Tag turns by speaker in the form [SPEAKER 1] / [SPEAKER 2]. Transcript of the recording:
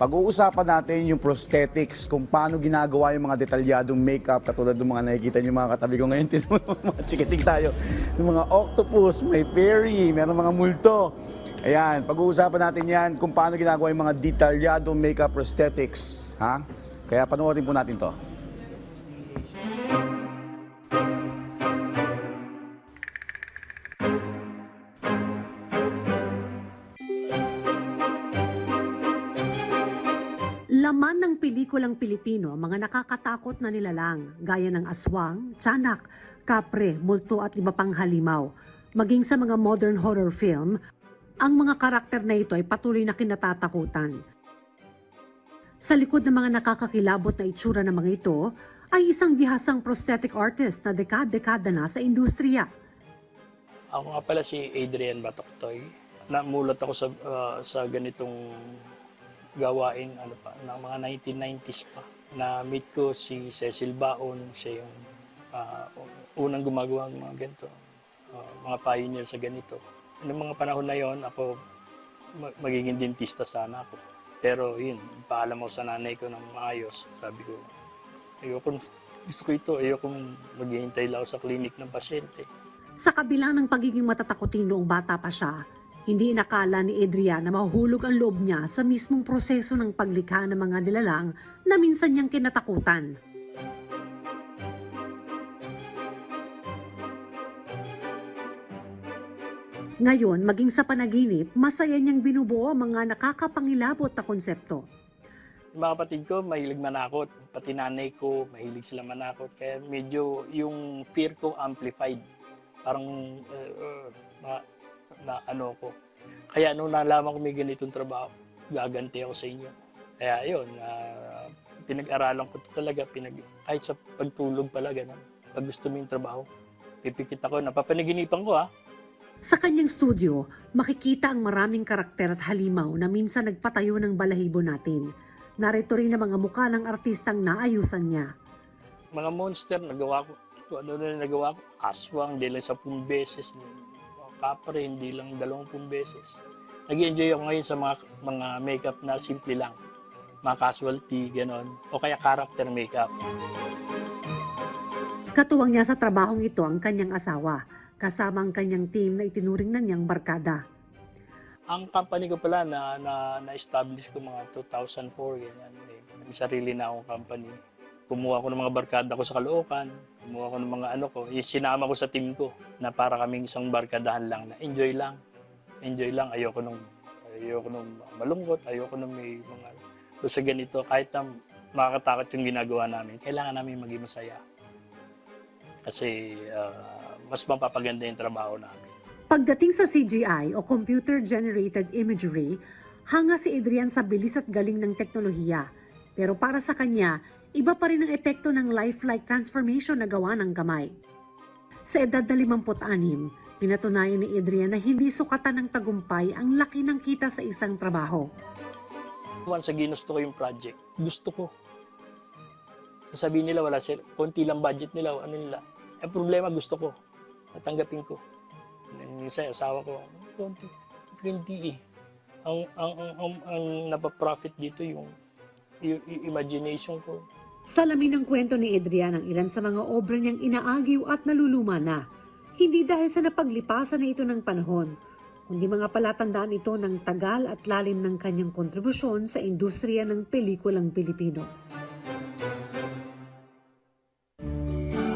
[SPEAKER 1] Pag-uusapan natin yung prosthetics, kung paano ginagawa yung mga detalyadong makeup, katulad ng mga nakikita niyo mga katabi ko ngayon, naman, mga tayo. Yung mga octopus, may fairy, meron mga multo. Ayan, pag-uusapan natin yan kung paano ginagawa yung mga detalyadong makeup prosthetics. Ha? Kaya panoorin po natin to.
[SPEAKER 2] Laman ng pelikulang Pilipino ang mga nakakatakot na nilalang gaya ng aswang, tiyanak, kapre, multo at iba pang halimaw. Maging sa mga modern horror film, ang mga karakter na ito ay patuloy na kinatatakutan. Sa likod ng mga nakakakilabot na itsura ng mga ito ay isang bihasang prosthetic artist na dekad-dekada na sa industriya.
[SPEAKER 3] Ako nga pala si Adrian Batoktoy. Namulat ako sa ah, sa ganitong gawain ano pa ng mga 1990s pa. Na meet ko si Cecil Baon, siya yung ah, unang gumagawa ng mga ganito. ah, mga pioneer sa ganito. Noong mga panahon na yon, ako ma- magiging dentista sana ako. Pero yun, paalam ako sa nanay ko ng maayos. Sabi ko, ayoko, gusto ko ito, ayoko maghihintay lang sa klinik ng pasyente.
[SPEAKER 2] Sa kabila ng pagiging matatakotin noong bata pa siya, hindi inakala ni Adrian na mahuhulog ang loob niya sa mismong proseso ng paglikha ng mga nilalang na minsan niyang kinatakutan. Ngayon, maging sa panaginip, masaya niyang binubuo ang mga nakakapangilabot na konsepto.
[SPEAKER 3] Yung mga kapatid ko, mahilig manakot. Pati nanay ko, mahilig sila manakot. Kaya medyo yung fear ko amplified. Parang uh, uh, na, ano ko. Kaya nung nalaman ko may ganitong trabaho, gaganti ako sa inyo. Kaya yun, ah, pinag-aralan ko talaga. Pinag, kahit sa pagtulog pala, ganun. Pag gusto mo yung trabaho, pipikit ako. Napapanaginipan ko ha.
[SPEAKER 2] Sa kanyang studio, makikita ang maraming karakter at halimaw na minsan nagpatayo ng balahibo natin. Narito rin ang mga mukha ng artistang naayusan niya.
[SPEAKER 3] mga monster, nagawa ko, ano na nagawa ko, aswang, lang sa beses, mga kapre, hindi lang dalawampung beses. Nag-enjoy ako ngayon sa mga, mga makeup na simple lang. Mga casualty, ganon. O kaya character makeup.
[SPEAKER 2] Katuwang niya sa trabahong ito ang kanyang asawa, kasama ang kanyang team na itinuring na niyang barkada.
[SPEAKER 3] Ang company ko pala na, na, na-establish ko mga 2004, ganyan. May, may sarili na akong company. Kumuha ko ng mga barkada ko sa Caloocan, kumuha ko ng mga ano ko, yung sinama ko sa team ko na para kaming isang barkadahan lang na enjoy lang. Enjoy lang, ayoko nung ayoko nung malungkot, ayoko nung may mga basta ganito kahit na makakatakot yung ginagawa namin, kailangan namin maging masaya. Kasi ah, mas mapapaganda yung trabaho namin.
[SPEAKER 2] Pagdating sa CGI o Computer Generated Imagery, hanga si Adrian sa bilis at galing ng teknolohiya. Pero para sa kanya, iba pa rin ang epekto ng lifelike transformation na gawa ng kamay. Sa edad na 56, pinatunayan ni Adrian na hindi sukatan ng tagumpay ang laki ng kita sa isang trabaho.
[SPEAKER 3] Once sa ginusto ko yung project, gusto ko. Sasabihin nila, wala sila, konti lang budget nila, ano nila. Ang problema, gusto ko. Natanggapin ko. Minsan, asawa ko, konti, hindi eh. Ang, ang, ang, ang, ang napaprofit dito yung, yung imagination ko.
[SPEAKER 2] Salamin ng kwento ni Adrian ang ilan sa mga obra niyang inaagiw at naluluma na. Hindi dahil sa napaglipasan na ito ng panahon, kundi mga palatandaan ito ng tagal at lalim ng kanyang kontribusyon sa industriya ng pelikulang Pilipino.